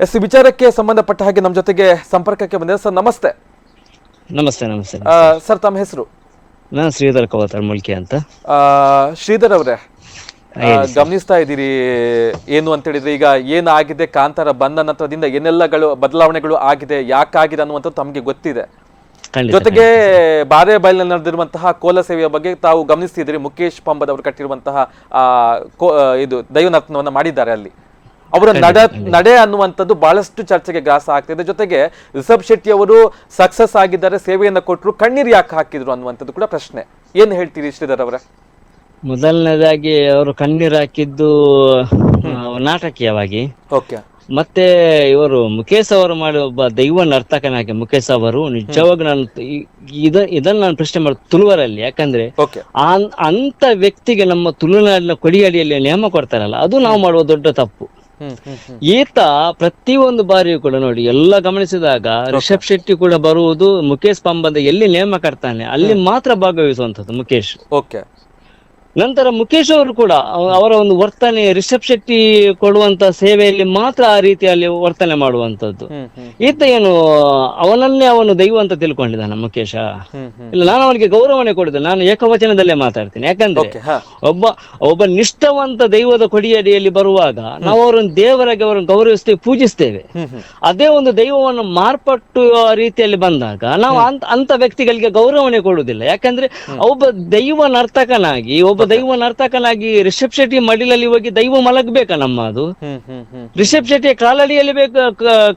S ವಿಚಾರಕ್ಕೆ ಸಂಬಂಧಪಟ್ಟ ಹಾಗೆ ನಮ್ಮ ಜೊತೆಗೆ ಸಂಪರ್ಕಕ್ಕೆ ಬಂದಿದೆ ಸರ್ ನಮಸ್ತೆ. ನಮಸ್ತೆ ನಮಸ್ತೆ ಆ, ಸರ್ ತಮ್ಮ ಹೆಸರು? ನಾನು ಶ್ರೀಧರ್ ಕವತಾರ್ ಮುಲ್ಕಿ ಅಂತ. ಆ, ಶ್ರೀಧರ್ ಅವರೇ ಆ, ಗಮನಿಸ್ತಾ ಇದ್ದೀರಿ ಏನು ಅಂತ ಹೇಳಿದ್ರೆ ಈಗ ಏನಾಗಿದೆ ಕಾಂತಾರ ಬಂದ ನಂತರದಿಂದ ಏನೆಲ್ಲಗಳು ಬದಲಾವಣೆಗಳು ಆಗಿದೆ ಯಾಕಾಗಿದೆ ಅನ್ನುವಂಥದ್ದು ತಮಗೆ ಗೊತ್ತಿದೆ. ಖಂಡಿತ ಜೊತೆಗೆ ಬಾರೆ ಬಯಲಿನಲ್ಲಿ ನಡೆದಿರುವಂತಹ ಕೋಲ ಸೇವೆಯ ಬಗ್ಗೆ ತಾವು ಗಮನಿಸ್ತಿದ್ದೀರಿ. ಮುಖೇಶ್ ಪಂಬದ್ ಅವರು ಕಟ್ಟಿರುವಂತಹ ಆ, ಕೋ- ಆ, ಇದು ದೈವನರ್ತನವನ್ನು ಮಾಡಿದ್ದಾರೆ ಅಲ್ಲಿ. ಅವರ ನಡ ನಡೆ ಅನ್ನುವಂಥದ್ದು ಬಹಳಷ್ಟು ಚರ್ಚೆಗೆ ಗ್ರಾಸ ಆಗ್ತಿದೆ. ಜೊತೆಗೆ ರಿಷಬ್ ಶೆಟ್ಟಿ ಅವರು ಸಕ್ಸಸ್ ಆಗಿದ್ದಾರೆ ಸೇವೆಯನ್ನು ಕೊಟ್ಟರು ಕಣ್ಣೀರು ಯಾಕೆ ಹಾಕಿದ್ರು ಅನ್ನುವಂಥದ್ದು ಕೂಡ ಪ್ರಶ್ನೆ. ಏನು ಹೇಳ್ತೀರಿ ಶ್ರೀಧರ್ ಅವರ? ಮೊದಲನೇದಾಗಿ ಅವರು ಕಣ್ಣೀರು ಹಾಕಿದ್ದು ನಾಟಕೀಯವಾಗಿ. ಓಕೆ. ಮತ್ತೆ ಇವರು ಮುಖೇಶ್ ಅವರು ಮಾಡಿ ಒಬ್ಬ ದೈವ ನರ್ತಕನಾಗಿ ಮುಖೇಶ್ ಅವರು ನಿಜವಾಗ ನಾನು ಇದನ್ನ ನಾನು ಪ್ರಶ್ನೆ ಮಾಡಿ ತುಳುವರಲ್ಲಿ. ಯಾಕಂದ್ರೆ ಅಂತ ವ್ಯಕ್ತಿಗೆ ನಮ್ಮ ತುಳುನಾಡಿನ ಕೊಡಿಯಡಿಯಲ್ಲಿ ನೇಮ ಕೊಡ್ತಾರಲ್ಲ ಅದು ನಾವು ಮಾಡುವ ದೊಡ್ಡ ತಪ್ಪು. ಈತ ಪ್ರತಿಯೊಂದು ಬಾರಿಯೂ ಕೂಡ ನೋಡಿ ಎಲ್ಲ ಗಮನಿಸಿದಾಗ ರಿಷಬ್ ಶೆಟ್ಟಿ ಕೂಡ ಬರುವುದು ಮುಖೇಶ್ ಪಂಬಂದ ಎಲ್ಲಿ ನೇಮಕ ಅಲ್ಲಿ ಮಾತ್ರ ಭಾಗವಹಿಸುವಂತದ್ದು ಮುಖೇಶ್. ಓಕೆ ನಂತರ ಮುಖೇಶ್ ಅವರು ಕೂಡ ಅವರ ಒಂದು ವರ್ತನೆ ರಿಷಬ್ ಶೆಟ್ಟಿ ಕೊಡುವಂತ ಸೇವೆಯಲ್ಲಿ ಮಾತ್ರ ಆ ರೀತಿಯಲ್ಲಿ ವರ್ತನೆ ಮಾಡುವಂತದ್ದು. ಈತ ಏನು ಅವನನ್ನೇ ಅವನು ದೈವ ಅಂತ ತಿಳ್ಕೊಂಡಿದ್ದಾನ ಮುಖೇಶ ಇಲ್ಲ ನಾನು ಅವನಿಗೆ ಗೌರವನೆ ಕೊಡುದು ನಾನು ಏಕವಚನದಲ್ಲೇ ಮಾತಾಡ್ತೀನಿ. ಯಾಕಂದ್ರೆ ಒಬ್ಬ ಒಬ್ಬ ನಿಷ್ಠವಂತ ದೈವದ ಕೊಡಿಯಡಿಯಲ್ಲಿ ಬರುವಾಗ ನಾವು ಅವರನ್ನು ದೇವರಾಗಿ ಅವರನ್ನು ಗೌರವಿಸ್ತೇವೆ ಪೂಜಿಸ್ತೇವೆ. ಅದೇ ಒಂದು ದೈವವನ್ನು ಮಾರ್ಪಟ್ಟು ರೀತಿಯಲ್ಲಿ ಬಂದಾಗ ನಾವು ಅಂತ ಅಂತ ವ್ಯಕ್ತಿಗಳಿಗೆ ಗೌರವನೆ ಕೊಡುವುದಿಲ್ಲ. ಯಾಕಂದ್ರೆ ಒಬ್ಬ ದೈವ ನರ್ತಕನಾಗಿ ಒಬ್ಬ ದೈವ ನರ್ತಕನಾಗಿ ರಿಷಬ್ ಶೆಟ್ಟಿ ಮಡಿಲಲ್ಲಿ ಹೋಗಿ ದೈವ ಮಲಗಬೇಕಾ ನಮ್ಮ ಅದು? ರಿಷಬ್ ಶೆಟ್ಟಿ ಕಾಲಡಿಯಲ್ಲಿ ಬೇಕಾ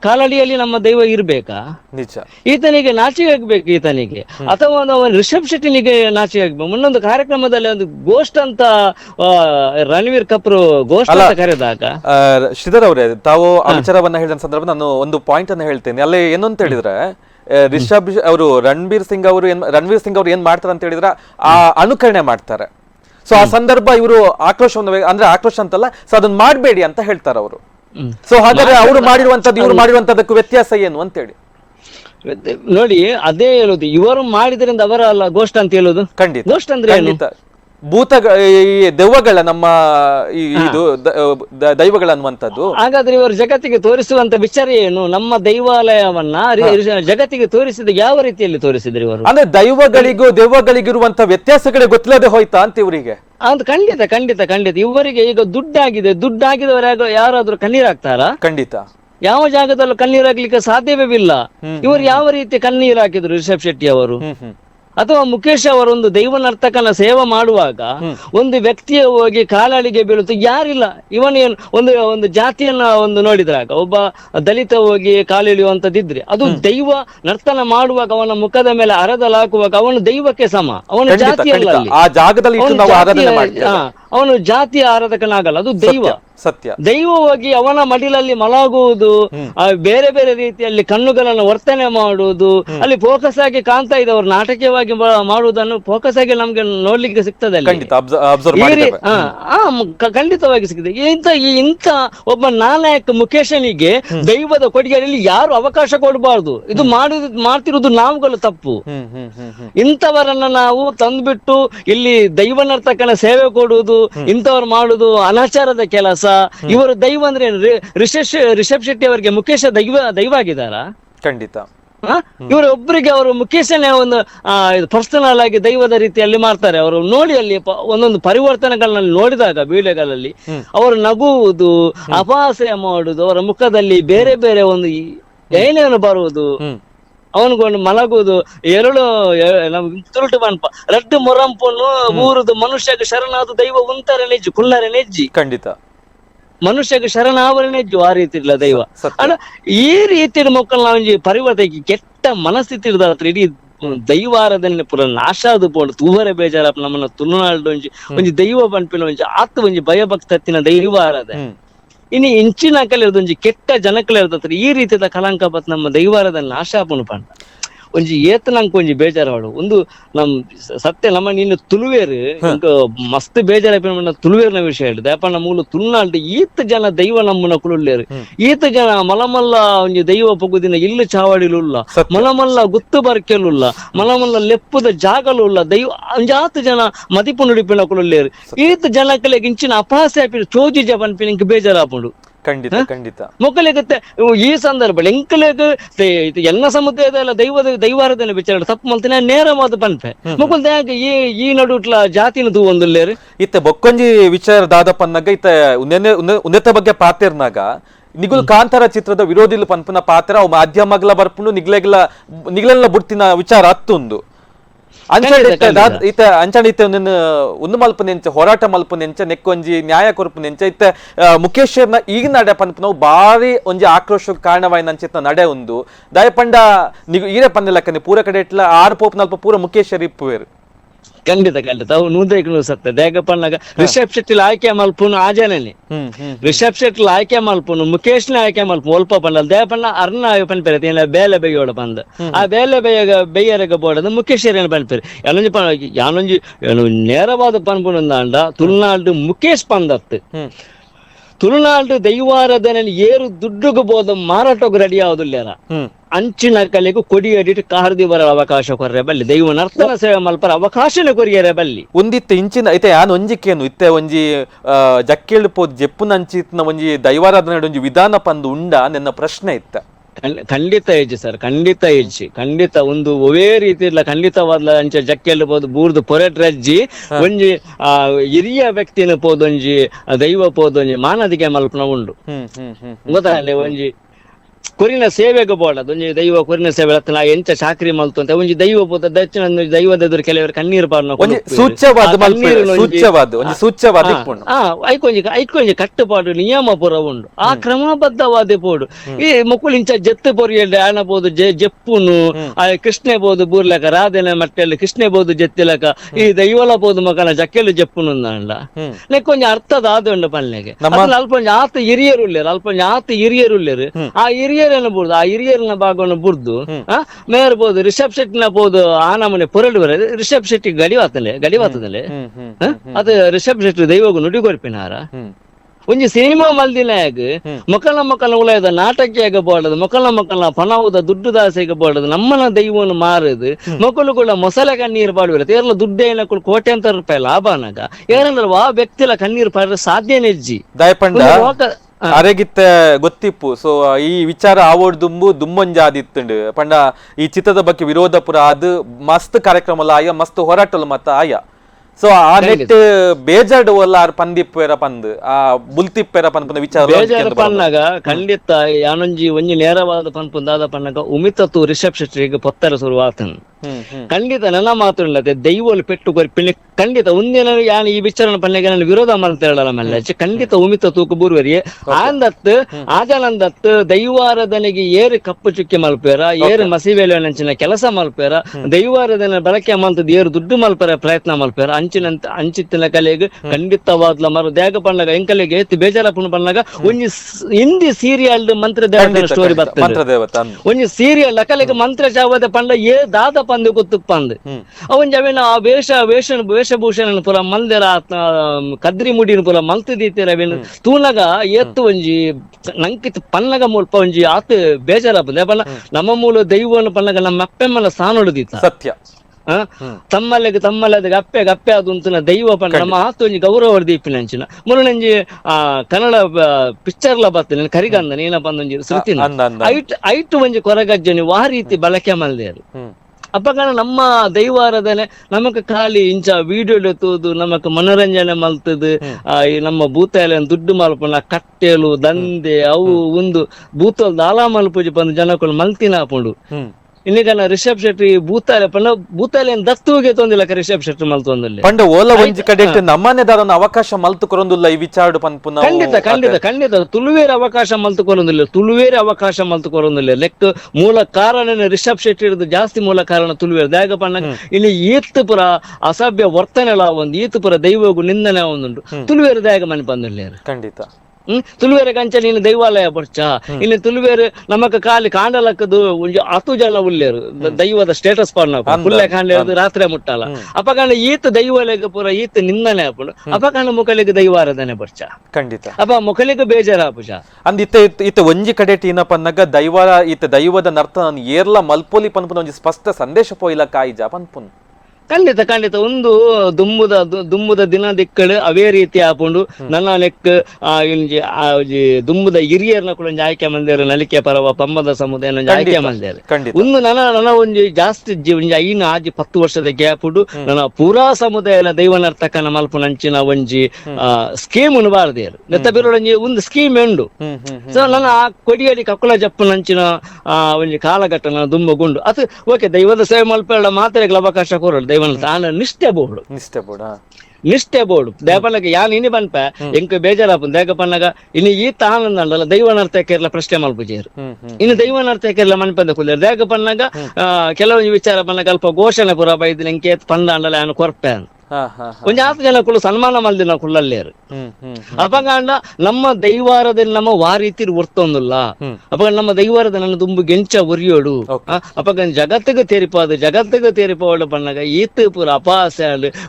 ಕಾಲಡಿಯಲ್ಲಿ ನಮ್ಮ ದೈವ ಇರ್ಬೇಕಾ? ನಿಜ. ಈತನಿಗೆ ನಾಚಿಕೆ ಆಗ್ಬೇಕು ಈತನಿಗೆ. ಅಥವಾ ಅವನು ರಿಷಬ್ ಶೆಟ್ಟಿನಿಗೆ ನಾಚಿಕೆ ಆಗ್ಬೇಕು. ಮುನ್ನೊಂದು ಕಾರ್ಯಕ್ರಮದಲ್ಲಿ ಒಂದು ಗೋಷ್ಠ ಅಂತ ರಣವೀರ್ ಕಪೂರ್ ಗೋಷ್ಠ ಅಂತ ಕರೆದಾಗ. ಶ್ರೀಧರ್ ಅವರೇ ತಾವು ಆ ವಿಚಾರವನ್ನ ಹೇಳಿದ ಸಂದರ್ಭ ನಾನು ಒಂದು ಪಾಯಿಂಟ್ ಅನ್ನ ಹೇಳ್ತೇನೆ. ಅಲ್ಲಿ ಏನು ಅಂತ ಹೇಳಿದ್ರೆ ರಿಷಬ್ ಅವರು ರಣಬೀರ್ ಸಿಂಗ್ ಅವರು ಏನ್ ರಣವೀರ್ ಸಿಂಗ್ ಅವರು ಏನ್ ಮಾಡ್ತಾರೆ ಅಂತ ಹೇಳಿದ್ರೆ ಆ ಅನುಕರಣೆ ಮಾಡ್ತಾರೆ. ಸೊ ಆ ಸಂದರ್ಭ ಇವರು ಆಕ್ರೋಶವನ್ನು ಅಂದ್ರೆ ಆಕ್ರೋಶ ಅಂತಲ್ಲ ಸೊ ಅದನ್ನ ಮಾಡಬೇಡಿ ಅಂತ ಹೇಳ್ತಾರೆ ಅವರು. ಸೊ ಹಾಗಾದ್ರೆ ಅವರು ಮಾಡಿರುವಂತದ್ದು ಇವರು ಮಾಡಿರುವಂತದಕ್ಕೂ ವ್ಯತ್ಯಾಸ ಏನು ಅಂತ ಹೇಳಿ ನೋಡಿ ಅದೇ ಹೇಳುದು ಇವರು ಮಾಡಿದ್ರಿಂದ ಅವರ ಅಲ್ಲ ಗೋಷ್ಠ ಅಂತ ಹೇಳುದು? ಖಂಡಿತ ಗೋಷ್ಠ ಅಂದ್ರೆ ಏನು? ಭೂತ ಈ ದೆವ್ವಗಳ ನಮ್ಮ ಇದು ದೈವಗಳ ಅನ್ನುವಂಥದ್ದು ಹಾಗಾದ್ರೆ ಇವರು ಜಗತ್ತಿಗೆ ತೋರಿಸುವಂತ ವಿಚಾರ ಏನು? ನಮ್ಮ ದೈವಾಲಯವನ್ನ ಜಗತ್ತಿಗೆ ತೋರಿಸಿದ ಯಾವ ರೀತಿಯಲ್ಲಿ ತೋರಿಸಿದ್ರು ಇವರು? ಅಂದ್ರೆ ದೈವಗಳಿಗೂ ದೆವ್ವಗಳಿಗಿರುವಂತ ವ್ಯತ್ಯಾಸಗಳೇ ಗೊತ್ತಿಲ್ಲದೆ ಹೋಯ್ತಾ ಅಂತ ಇವರಿಗೆ. ಅಂತ ಖಂಡಿತ ಖಂಡಿತ ಖಂಡಿತ. ಇವರಿಗೆ ಈಗ ದುಡ್ಡಾಗಿದೆ. ದುಡ್ಡಾಗಿದವರು ಯಾರು- ಯಾರಾದ್ರೂ ಕಣ್ಣೀರಾಗ್ತಾರಾ? ಖಂಡಿತ. ಯಾವ ಜಾಗದಲ್ಲೂ ಕಣ್ಣೀರಾಗ್ಲಿಕ್ಕೆ ಸಾಧ್ಯವೇ ಇಲ್ಲ. ಇವರು ಯಾವ ರೀತಿ ಕಣ್ಣೀರು ಹಾಕಿದ್ರು ರಿಷಬ್ ಶೆಟ್ಟಿ ಅವರು? ಅಥವಾ ಮುಖೇಶ್ ಅವರೊಂದು ದೈವ ನರ್ತಕನ ಸೇವೆ ಮಾಡುವಾಗ ಒಂದು ವ್ಯಕ್ತಿಯ ಹೋಗಿ ಕಾಲಾಳಿಗೆ ಬೀಳುತ್ತೆ ಯಾರಿಲ್ಲ. ಇವನೇನು ಒಂದು ಒಂದು ಜಾತಿಯನ್ನ ಒಂದು ನೋಡಿದ್ರಾಗ ಒಬ್ಬ ದಲಿತ ಹೋಗಿ ಕಾಲಿಳಿಯುವಂತದ್ದಿದ್ರೆ ಅದು ದೈವ ನರ್ತನ ಮಾಡುವಾಗ ಅವನ ಮುಖದ ಮೇಲೆ ಅರದಲಾಕುವಾಗ ಅವನು ದೈವಕ್ಕೆ ಸಮ. ಅವನು ಜಾತಿಯಲ್ಲ ಅವನು ಜಾತಿಯ ಆರಾಧಕನಾಗಲ್ಲ ಅದು ದೈವ. ಸತ್ಯ. ದೈವವಾಗಿ ಅವನ ಮಡಿಲಲ್ಲಿ ಮಲಗುವುದು ಬೇರೆ ಬೇರೆ ರೀತಿಯಲ್ಲಿ ಕಣ್ಣುಗಳನ್ನು ವರ್ತನೆ ಮಾಡುವುದು ಅಲ್ಲಿ ಫೋಕಸ್ ಆಗಿ ಕಾಣ್ತಾ ಇದೆ ಅವರು ನಾಟಕೀಯವಾಗಿ ಮಾಡುವುದನ್ನು ಫೋಕಸ್ ಆಗಿ ನಮ್ಗೆ ನೋಡ್ಲಿಕ್ಕೆ ಸಿಗ್ತದೆ ಖಂಡಿತವಾಗಿ ಸಿಗ್ತದೆ. ಇಂತ ಇಂತ ಇಂಥ ಒಬ್ಬ ನಾನಾಯಕ ಮುಖೇಶನಿಗೆ ದೈವದ ಕೊಡುಗೆಯಲ್ಲಿ ಯಾರು ಅವಕಾಶ ಕೊಡಬಾರ್ದು. ಇದು ಮಾಡುದು ಮಾಡ್ತಿರುವುದು ನಾವುಗಳು ತಪ್ಪು. ಇಂಥವರನ್ನ ನಾವು ತಂದ್ಬಿಟ್ಟು ಇಲ್ಲಿ ದೈವನರ್ತಕನ ಸೇವೆ ಕೊಡುವುದು ಇಂಥವ್ರು ಮಾಡುದು ಅನಾಚಾರದ ಕೆಲಸ. ಇವರು ದೈವ ಅಂದ್ರೆ? ರಿಷಬ್ ಶೆಟ್ಟಿ ಅವರಿಗೆ ಮುಖೇಶ ದೈವ ದೈವ ಆಗಿದಾರ ಖಂಡಿತ ಇವರು ಒಬ್ಬರಿಗೆ ಅವರು ಮುಖೇಶನೇ ಒಂದು ಪರ್ಸನಲ್ ಆಗಿ ದೈವದ ರೀತಿಯಲ್ಲಿ ಮಾಡ್ತಾರೆ. ಅವರು ನೋಡಿ ಅಲ್ಲಿ ಒಂದೊಂದು ಪರಿವರ್ತನೆಗಳನ್ನ ನೋಡಿದಾಗ ವಿಡಿಯೋಗಳಲ್ಲಿ ಅವರು ನಗುವುದು ಅಪಹಾಸ್ಯ ಮಾಡುದು ಅವರ ಮುಖದಲ್ಲಿ ಬೇರೆ ಬೇರೆ ಒಂದು ಏನೇನು ಬರುವುದು ಅವನಿಗೊಂದು ಮಲಗುವುದು ಎರಡು ತುರುಟು ಬನ್ಪ ರಡ್ಡು ಮೊರಂಪನ್ನು ಊರುದು ಮನುಷ್ಯಗೆ ಶರಣಾದ ದೈವ ಉಂತಾರೆ ನೆಜ್ಜಿ ಕುಲ್ಲರ ನೆಜ್ಜಿ. ಖಂಡಿತ. ಮನುಷ್ಯಗೆ ಶರಣಾವರಣೆ ಇದ್ದು ಆ ರೀತಿ ಇಲ್ಲ ದೈವ. ಅಣ್ಣ ಈ ರೀತಿಯ ಮಕ್ಕಳು ನಾವು ಪರಿವರ್ತನೆ ಕೆಟ್ಟ ಮನಸ್ಥಿತಿ ಇರ್ದಾತ್ರ ಇಡೀ ದೈವಾರಾಧನೆ ಪುರ ನಾಶ ಅದು ಬೋಡು ತೂವರೆ ಬೇಜಾರ ನಮ್ಮನ್ನ ತುಳುನಾಡು ಒಂಜಿ ಒಂಜಿ ದೈವ ಪನ್ಪಿನ ಒಂಜಿ ಆತ ಒಂಜಿ ಭಯಭಕ್ತತ್ತಿನ ದೈವ ಆರಾಧನೆ ಹ್ಮ್. ಇನ್ನು ಇಂಚಿನ ಕಲೆ ಒಂಜಿ ಕೆಟ್ಟ ಜನಕಲೆ ಇರ್ದತ್ರ ಈ ರೀತಿಯ ಕಲಂಕ ಬತ್ ನಮ್ಮ ದೈವಾರಾಧನೆ ನಾಶ ಆಪುನು ಪಂಡ. ಒಂಜಿ ಏತ್ ನಂಗೆ ಒಂಜಿ ಬೇಜಾರಾಡು ಒಂದು ನಮ್ ಸತ್ಯ ನಮ್ಮ ನಿನ್ನ ತುಳುವೇರು ಮಸ್ತ್ ಬೇಜಾರ ತುಳುವೇರ್ನ ವಿಷಯ ಹೇಳಿದೆ. ಯಾಪಣ್ಣ ಮೂಲ ತುಳುನಾಡು ಈತ ಜನ ದೈವ ನಮ್ಮನ ಕುಳುಳ್ಳೇರು ಈತ ಜನ ಮಲಮಲ್ಲ ಒಂಜಿ ದೈವ ಪೊಗುದಿನ ಇಲ್ಲು ಚಾವಡಿಲುಲ್ಲ. ಮಲಮಲ್ಲ ಗುತ್ತು ಬರ್ಕೆಲುಲ್ಲ ಮಲಮಲ್ಲ ಲೆಪ್ಪುದ ಜಾಗಲುಲ್ಲ ದೈವ ಅಂಜಾತ ಜನ ಮದಿಪು ನುಡಿಪಿನ ಕುಳುಳ್ಳೇರು ಈತ ಜನಕ್ಕೆ ಇಂಚಿನ ಅಪಹಾಸ್ಯ ಆಪಿನ ಚೋಜಿ ಜಪನ್ಪಿನ ಬೇಜಾರಾಪುಂಡು ಖಂಡಿತ ಖಂಡಿತ. ಮೊಕ್ಕಲಿಗತ್ತೆ ಈ ಸಂದರ್ಭ ಎಂಕಲಿಗೆ ಎಲ್ಲ ಸಮುದಾಯದ ದೈವದ ದೈವಾರಾಧನೆ ವಿಚಾರ ತಪ್ಪು ಮಲ್ತಿನ ನೇರವಾದ ಪನ್ಪೆ ಮೊಕ್ಕಲ್ ಈ ಈ ನಡುಟ್ಲ ಜಾತಿನ ತೂ ಒಂದು ಲೇರು ಇತ್ತೆ ಬೊಕ್ಕೊಂಜಿ ವಿಚಾರ ದಾದಪ್ಪನ್ನಾಗ ಇತ್ತ ಉನ್ನೆ- ಉನ್ನತ ಬಗ್ಗೆ ಪಾತೆರ್ನಾಗ ನಿಗುಲ್ ಕಾಂತಾರ ಚಿತ್ರದ ವಿರೋಧಿಲು ಪನ್ಪುನ ಪಾತ್ರ ಅವು ಮಾಧ್ಯಮಗ್ಲ ಬರ್ಪುಂಡು ನಿಗ್ಲೆಗ್ಲ ನಿಗ್ಲೆಲ್ಲ ಬುಡ್ತಿನ ವಿಚಾರ ಹತ್ತುಂದು ಖಂಡಿತ, ಇತ್ತ ದಾದ್ ಇತ್ತ ಉಂದು ಒಂದು ಮಲ್ಪ ನೆಂಚ ಹೋರಾಟ ಮಲ್ಪ ನೆಂಚ ನೆಕ್ಕೊಂಜಿ ನ್ಯಾಯ ಕೊರಪು ನೆಂಚ. ಇತ್ತ ಮುಖೇಶ್ ಮುಖೇಶ್ವರ್ನ ಈಗ ನಡೆ ಪನ್ಪು ನಾವು ಬಾರಿ ಒಂಜಿ ಆಕ್ರೋಶ ಕಾರಣವಾಯಿ ನಂಚಿತ್ತ ನಡೆ ಉಂದು ದಯಪಂಡ ನಿಗು ಈರೆ ಪಂದ ಲೆಕ್ಕನೆ ಪೂರ ಕಡೆ ಇಟ್ಲ ಆರು ಪೋಪ್ ನಲ್ಪ ಪೂರ ಮುಖೇಶ್ವರ್ ಇಪ್ಪುವೇರು. ಖಂಡಿತ ಖಂಡಿತ. ಅವು ನೂದೈಕ್ ನೂ ಸತ್ತ ದೇಗ ಪನ್ನಗ ರಿಷಬ್ ಶೆಟ್ಟಿಲ್ ಆಯ್ಕೆ ಮಲ್ಪುನು ಆಜಾನೇ ಹ್ಮ್ ಹ್ಮ್ ರಿಷಬ್ ಶೆಟ್ಟಿಲ್ ಆಯ್ಕೆ ಮಲ್ಪುನು ಮುಖೇಶ್ನ ಆಯ್ಕೆ ಮಲ್ಪು ಒಲ್ಪ ಪಂಡಲ್ ದೇ ಅರ್ಣ ಪನ್ಪೆರೆ ಏನ ಬೇಲೆ ಬೇಯೋಡ ಬಂದ. ಆ ಬೇಲೆ ಬೇಯ ಬೇಯರಗ ಬೋಡದ ಮುಖೇಶ್ ಏನ ಪನ್ಪೆರೆ ಪನ ಯಾನೊಂಜಿ ನೇರವಾದ ಪನ್ಪುನಂದಾಂಡ ತುಳುನಾಡು ಮುಖೇಶ್ ಪಂದತ್ ಹ್ಮ್. ತುಳುನಾಡು ದೈವಾರಾಧನೆಯಲ್ಲಿ ಏರು ದುಡ್ಡುಗು ಬೋದ ಮಾರಾಟಕ್ಕೆ ರೆಡಿ ಆಗುದಿಲ್ಲ ಹ್ಮ್. ಅಂಚಿನ ಕಲೆಗೂ ಕೊಡಿ ಅಡಿಟ್ಟು ಕಾರ್ದಿ ಬರ ಅವಕಾಶ ಕೊರ್ರೆ ಬಲ್ಲಿ. ದೈವ ನರ್ತನ ಸೇವೆ ಮಲ್ಪರ ಅವಕಾಶನೇ ಕೊರಿಯರೆ ಬಲ್ಲಿ. ಒಂದಿತ್ತು ಇಂಚಿನ ಐತೆ ಒಂಜಿ ಒಂಜಿಕೇನು ಇತ್ತೆ ಒಂಜಿ ಆ, ಜಕ್ಕೆಳ್ಳು ಪೋದ್ ಜೆಪ್ಪುನ ಅಂಚಿತ್ನ ಒಂಜಿ ದೈವಾರಾಧನೆ ಒಂಜಿ ವಿಧಾನ ಪಂದು ಉಂಡ ನನ್ನ ಪ್ರಶ್ನೆ ಇತ್ತ. ಖಂಡಿತ ಹೆಜ್ಜೆ ಸರ್ ಖಂಡಿತ ಹೆಜ್ಜೆ. ಖಂಡಿತ ಒಂದು ಒವೇ ರೀತಿ ಇಲ್ಲ ಖಂಡಿತವಾದ ಅಂಚೆ ಜಕ್ಕೆಲ್ಲ ಪೋದು ಬೂರ್ದು ಪೊರೆಟ್ ರಜ್ಜಿ ಒಂಜಿ ಆ ಹಿರಿಯ ವ್ಯಕ್ತಿನ ಪೋದೊಂಜಿ ದೈವ ಪೋದೊಂಜಿ ಮಾನದಿಗೆ ಮಲ್ಪನ ಉಂಡು ಗೊತ್ತಾಗಲಿ ಒಂಜಿ? ಕೊರಿನ ಸೇವೆಗೆ ಬೋಡದು ಒಂಜಿ ದೈವ ಕೊರಿನ ಸೇವೆ. ನಾ ಎಂಚ ಚಾಕ್ರಿ ಮಲ್ತು ಅಂತ. ಒಂಜಿ ದೈವ ಪೂತ ದಕ್ಷಿಣ ದೈವದ ಎದುರು ಕೆಲವರು ಕಣ್ಣೀರು ಪಾರ್ನ ಒಂಜಿ ಸೂಚ್ಯವಾದ ಮಲ್ಪೆ ಸೂಚ್ಯವಾದ ಒಂಜಿ ಸೂಚ್ಯವಾದ ಐಕೊಂಜಿ ಕಟ್ಟುಪಾಡು ನಿಯಮ ಪುರ ಉಂಡು. ಆ ಕ್ರಮಬದ್ಧವಾದ ಪೋಡು. ಈ ಮಕ್ಕಳು ಇಂಚ ಜೆತ್ತು ಪೊರಿಯಲ್ಲಿ ಆನಬಹುದು ಜೆ ಜೆಪ್ಪುನು ಆ ಕೃಷ್ಣೆ ಬೋದು ಬೂರ್ಲಕ ರಾಧನೆ ಮಟ್ಟೆಲ್ಲಿ ಕೃಷ್ಣೆ ಬೋದು ಜೆತ್ತಿಲಕ ಈ ದೈವಲ ಬೋದು ಮಕನ ಜಕ್ಕೆಲು ಜೆಪ್ಪುನು ಹ್ಮ್. ನೆಕ್ಕೊಂಜಿ ಅರ್ಥದ ಆದುಂಡು ಪಲ್ಲೆಗೆ. ಅಲ್ಪ ಆತ ಹಿರಿಯರು ಉಳ್ಳೇರು ಅಲ್ಪೊಂಜಿ ಆತ ಹಿರಿಯರು ಉಳ್ಳೇರು. ಆ ಹಿರಿಯರನ್ನ ಬುಡ್ದು ಆ ಹಿರಿಯರನ್ನ ಭಾಗವನ್ನು ಬುರ್ದು ಆ ಮೇರ್ ಬೋದು ರಿಷಬ್ ಶೆಟ್ಟಿನ ಬೋದು ಆ ನಮನೆ ಪೊರಡು ಬರೋದು ರಿಷಬ್ ಶೆಟ್ಟಿ ಗಡಿವಾತಲೆ ಗಡಿವಾತದಲ್ಲೇ? ಅದು ರಿಷಬ್ ಶೆಟ್ಟಿ ದೈವಗು ನುಡಿಗೊರ್ಪಿನಾರ ಒಂಜಿ ಸಿನಿಮಾ ಮಲ್ದಿನಾಗ ಮೊಕಲ ಮೊಕಲ ಉಳಯದ ನಾಟಕಿಯಾಗ ಬೋಡದು ಮೊಕಲ ಮೊಕಲ ಪಣವುದ ದುಡ್ಡು ದಾಸೆಗೆ ಬೋಡದು ನಮ್ಮನ ದೈವವನ್ನು ಮಾರದು ಮೊಕಲು ಕೂಡ ಮೊಸಳೆ ಕಣ್ಣೀರು ಪಾಡುವಿರ ಏರ್ಲ ದುಡ್ಡು ಏನಕ್ಕೂ ಕೋಟ್ಯಾಂತರ ರೂಪಾಯಿ ಲಾಭ ಅನಾಗ ಏನಂದ್ರೆ ಆ ವ್ಯಕ್ತಿಲ ಕಣ್ಣೀರು ಪಾಡ್ರೆ ಸಾಧ್ಯ ನೆಜ್ಜಿ ದಯಪಂಡ? ಅರೆಗಿತ್ತ ಗೊತ್ತಿಪ್ಪು. ಸೊ ಈ ವಿಚಾರ ಆವಡ್ ದುಂಬು ದುಮ್ಮೊಂಜಾದಿತ್ತುಂಡು. ಪಂಡ ಈ ಚಿತ್ರದ ಬಗ್ಗೆ ವಿರೋಧ ಪುರ ಅದು ಮಸ್ತ್ ಕಾರ್ಯಕ್ರಮ ಆಯ ಮಸ್ತ್ ಹೋರಾಟಲು ಮತ್ತ ಆಯ. ಸೊ ಆ ನೆಟ್ ಬೇಜಾರ್ಡ್ ಒಲ್ಲ ಆರ್ ಪಂದಿಪ್ಪೆರ ಪಂದ್ ಆ ಬುಲ್ತಿಪ್ಪೆರ ಪಂದ್ ಪಂದ ವಿಚಾರ ಪನ್ನಗ ಖಂಡಿತ ಯಾನೊಂಜಿ ಒಂಜಿ ನೇರವಾದ ಪನ್ಪುಂದಾದ ಪನ್ನಗ ತು ರಿಷಬ್ ಶೆಟ್ಟಿಗೆ ಪೊತ್ತರ ಹ್ಮ್ ಖಂಡಿತ ನನ್ನ ಮಾತು ಇಲ್ಲದೆ ದೈವಲು ಪೆಟ್ಟು ಕೊರ್ಪಿನಿ ಖಂಡಿತ ಒಂದಿನ ಯಾನ್ ಈ ವಿಚಾರಣ ಪನ್ನೆಗೆ ನಾನು ವಿರೋಧ ಮಾಡ್ತೇಳಲ್ಲ ಮಲ್ಲ ಖಂಡಿತ ಉಮಿತ ತೂಕು ಬೂರ್ವರಿ ಆಂದತ್ ಆಜಾನಂದತ್ ದೈವಾರಾಧನೆಗೆ ಏರು ಕಪ್ಪು ಚುಕ್ಕಿ ಮಲ್ಪೇರ ಏರು ಮಸಿವೇಲೆ ನಂಚಿನ ಕೆಲಸ ಮಲ್ಪೇರ ದೈವಾರಾಧನೆ ಬಳಕೆ ಮಂತದ ಏರು ದುಡ್ಡು ಮಲ್ಪೇರ ಪ್ರಯತ್ನ ಮಲ್ಪೇರ ಅಂಚಿನಂತ ಅಂಚಿತ್ತಿನ ಕಲೆಗೆ ಖಂಡಿತವಾದ ಮರ ದೇಗ ಪಣ್ಣಗ ಎಂಕಲೆಗೆ ಎತ್ತಿ ಬೇಜಾರ ಪುಣ ಪಣ್ಣಗ ಒಂಜಿ ಹಿಂದಿ ಸೀರಿಯಲ್ ಮಂತ್ರ ದೇವತೆ ಸ್ಟೋರಿ ಬರ್ತದೆ. ಒಂಜಿ ಸೀರಿಯಲ್ ಕಲೆಗೆ ಮಂತ್ರ ಜಾವದ ಪಂಡ ಏ ದಾದ ಪಂದು ಗೊತ್ತು ಪಂದ್. ಅವನ್ ಜವೇನ ಆ ವೇಷ ವೇಷ ವೇಷಭೂಷಣ ಪುರ ಮಲ್ದೆರ ಕದ್ರಿ ಮುಡಿನ ಪುರ ಮಲ್ತದೀತಿರ ತೂನಗ ಏತ್ತು ಒಂಜಿ ನಂಕಿತ್ ಪನ್ನಗ ಮುಲ್ಪ ಒಂಜಿ ಆತ ಬೇಜಾರ ಪಲ್ಲ ನಮ್ಮ ಮೂಲ ದೈವನ ಪನ್ನಗ ನಮ್ಮ ಅಪ್ಪೆಮ್ಮನ ಸಾನೊಡದಿತ್ತ. ಸತ್ಯ? ತಮ್ಮಲ್ಲಿಗೆ ತಮ್ಮಲ್ಲದ ಅಪ್ಪೆ ಗಪ್ಪೆ ಅದು ಅಂತ ದೈವ ಪಂಡ ನಮ್ಮ ಆತು ಒಂಜಿ ಗೌರವ ದೀಪಿನಂಚಿನ ಮುರುನಂಜಿ ಆ ಕನ್ನಡ ಪಿಕ್ಚರ್ಲ ಬರ್ತೇನೆ ಕರಿಗಂದ ನೀನ. ಬಂದೊಂಜಿ ಶ್ರುತಿನ ಐಟ್ ಐಟ್ ಒಂಜಿ ಕೊರಗಜ್ಜನಿ ವಾ ರೀತಿ ಬಳಕೆ ಮಲ್ದೇರು ಹ್ಮ್. ಅಪ್ಪಗಣ ನಮ್ಮ ದೈವಾರದನೆ ನಮಕ್ ಖಾಲಿ ಇಂಚ ವಿಡಿಯೋ ಎತ್ತುವುದು ನಮಕ್ ಮನೋರಂಜನೆ ಮಲ್ತದು ಆ, ಈ ನಮ್ಮ ಭೂತಾಯಲ ದುಡ್ಡು ಮಲ್ಪನ ಕಟ್ಟೆಲು ದಂಧೆ ಅವು ಒಂದು ಭೂತಲ್ ದಾಲಾ ಮಲ್ಪುಜಿ ಬಂದು ಜನಗಳು ಮಲ್ತಿನ ಹಾಪುಂಡು ಇನ್ನೀಗ ರಿಷಬ್ ಶೆಟ್ಟಿ ಭೂತಾಲೆ ಪಂಡ ಭೂತಾಲೆ ದತ್ತುಗೆ ತೊಂದಿಲ್ಲ ರಿಷಬ್ ಶೆಟ್ಟಿ ಮಲ್ತೊಂದಲ್ಲಿ. ಪಂಡ ಓಲ ಒಂಜಿ ಕಡೆ ನಮ್ಮನೆ ದಾರನ ಅವಕಾಶ ಮಲ್ತು ಕೊರೊಂದುಲ್ಲ ಈ ವಿಚಾರ ಪನ್ಪುನ ಖಂಡಿತ ಖಂಡಿತ ಖಂಡಿತ. ತುಳುವೇರ ಅವಕಾಶ ಮಲ್ತುಕೊರೊಂದಿಲ್ಲ ತುಳುವೇರ ಅವಕಾಶ ಮಲ್ತುಕೊರೊಂದಿಲ್ಲ ಲೆಕ್ಕ ಮೂಲ ಕಾರಣ ರಿಷಬ್ ಶೆಟ್ಟಿ ಇರೋದು ಜಾಸ್ತಿ ಮೂಲ ಕಾರಣ ತುಳುವೇರ. ದಾಗ ಪಂಡ ಇಲ್ಲಿ ಈತ್ಪುರ ಅಸಭ್ಯ ವರ್ತನೆಲ ಒಂದು ಈತ್ ಪುರ ದೈವಗು ನಿಂದನೆ ಒಂದುಂಟು. ತುಳುವೇರ ದಾಗ ಮನೆ ಬಂದಿಲ್ಲ ಖಂಡಿತ. ಹ್ಮ್? ತುಳುವೇರೆ ಕಂಚ ನೀನು ದೈವಾಲಯ ಬರ್ಚ. ಇಲ್ಲಿ ತುಳುವೇರೆ ನಮಕ ಕಾಲಿ ಕಾಂಡಲಕ್ಕದು ಒಂಜಿ ಅತು ಜನ ಉಳ್ಳೇರು ದೈವದ ಸ್ಟೇಟಸ್ ಪರ್ನ ಪುಲ್ಲೆ ಕಾಂಡ ರಾತ್ರಿ ಮುಟ್ಟಲ್ಲ. ಅಪಕಾಂಡ ಈತ ದೈವಾಲಯಕ್ಕೆ ಪೂರ ಈತ ನಿಂದನೆ ಆಪುಂಡು ಅಪಕಾಂಡ ಮುಖಲಿಗೆ ದೈವಾರಾಧನೆ ಬರ್ಚ. ಖಂಡಿತ. ಅಪ ಮುಖಲಿಗೆ ಬೇಜಾರ ಹಾಪುಜ ಅಂದ್ ಇತ್ತ ಇತ್ತ ಒಂಜಿ ಕಡೆ ಟೀನ ಪನ್ನಗ ದೈವ ಇತ್ತ ದೈವದ ನರ್ತ ಏರ್ಲ ಮಲ್ಪೊಲಿ ಪನ್ಪುನ ಒಂಜಿ ಸ್ಪಷ್ಟ ಸಂದೇಶ ಪೋಯಿಲ ಕಾಯಿಜ ಪನ್ಪುನ್. ಖಂಡಿತ ಖಂಡಿತ. ಒಂದು ದುಮ್ಮುದ ದುಮ್ಮುದ ದಿನ ದಿಕ್ಕಳು ಅವೇ ರೀತಿ ಆಪುಂಡು ನನ್ನ ಒಂಜಿ ದುಮ್ಮುದ ಹಿರಿಯರ್ನ ಕೂಡ ಒಂಜಿ ಆಯ್ಕೆ ಮಂದಿರ ನಲಿಕೆ ಪರವ ಪಂಬದ ಸಮುದಾಯ ಒಂಜಿ ಆಯ್ಕೆ. ಮಂದಿರ ಒಂದು ನನ್ನ ನನ್ನ ಒಂಜಿ ಜಾಸ್ತಿ ಒಂಜಿ ಐನ ಆಜಿ ಪತ್ತು ವರ್ಷದ ಗ್ಯಾಪ್ ಉಂಡು ನನ್ನ ಪೂರಾ ಸಮುದಾಯನ ದೈವನರ್ತಕನ ಮಲ್ಪ ನಂಚಿನ ಒಂಜಿ ಸ್ಕೀಮ್ ಉಂಡು ಬಾರದೇರು ನೆತ್ತ ಬಿರೋಡಂಜಿ ಒಂದು ಸ್ಕೀಮ್ ಉಂಡು ಸೊ ನನ್ನ ಆ ಕೊಡಿಯಲ್ಲಿ ಕಕ್ಕುಲ ಜಪ್ಪು ನಂಚಿನ ಆ ಒಂಜಿ ಕಾಲಘಟ್ಟನ ದುಂಬಗುಂಡು ಅದು ಓಕೆ ದೈವದ ಸೇವೆ ಮಲ್ಪೇಳ ಮಾತ್ರ ಅವಕಾಶ ಕೊರಡು ದೈವನ ತಾನ ನಿಷ್ಠೆ ಬೋಡು ನಿಷ್ಠೆ ಬೋಡ ನಿಷ್ಠೆ ಬೋಡು ದೇಪಲ್ಲಗೆ ಯಾನ್ ಇನಿ ಬನ್ಪ? ಎಂಕ್ ಬೇಜಾರಾಪು. ದೇಗಪನ್ನಗ ಇನ್ನು ಈ ತಾನಂದಲ್ಲ ದೈವನರ್ತಕ್ಕೆಲ್ಲ ಪ್ರಶ್ನೆ ಮಲ್ಪುಜೇರು. ಇನ್ನು ದೈವನರ್ತಕ್ಕೆಲ್ಲ ಮನ್ಪಂದ ಕುಲ್ಲ ದೇಗ ಪನ್ನಗ ಆ, ಕೆಲವೊಂದು ವಿಚಾರ ಪನ್ನಗ ಅಲ್ಪ ಘೋಷಣೆ ಪುರ ಬೈದಿನ ಎಂಕೇತ್ ಪಂದಾಂಡಲ ಅವನು ಕೊರ್ಪೆ ಅಂತ ಜನ ಕುಳ್ಳು ಸನ್ಮಾನ ಮಲ್ದಿನ ಕುಳ್ಳಲ್ಲೇರು ಅಪಗಾಂಡ ನಮ್ಮ ದೈವಾರದಲ್ಲಿ ನಮ್ಮ ವಾರೀತಿರ್ ಒರ್ತೊಂದುಲ್ಲ. ಅಪಗ ನಮ್ಮ ದೈವಾರದ ನನ್ನ ತುಂಬು ಗೆಂಚ ಒರಿಯೋಡು. ಅಪಗ ಜಗತ್ತಿಗೆ ತೇರಿಪಾದು ಜಗತ್ತಿಗೆ ತೇರಿಪೋಡು ಪನ್ನಗ ಈತ್ ಪೂರ ಅಪಾಸ